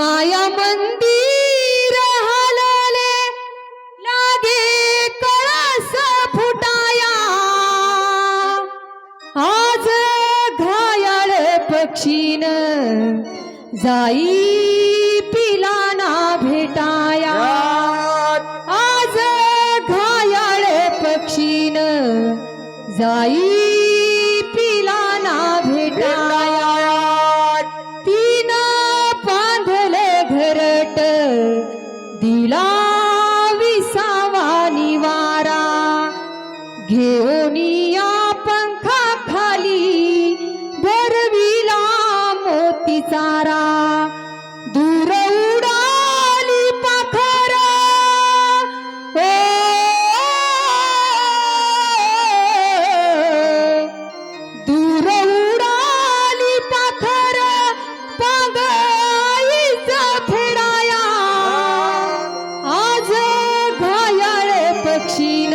माया मंदिर हलले लागे कळस फुटाया. आज घायाळ पक्षीन जाई पिलाना भेटाया. आज घायाळ पक्षीन जाई घेऊन या पंखा खाली भरविला मोती चारा दूर उडाली पाखर. दूर उडाली पाखर. पागाईचा फेडाया. आज घायाळ पक्षीन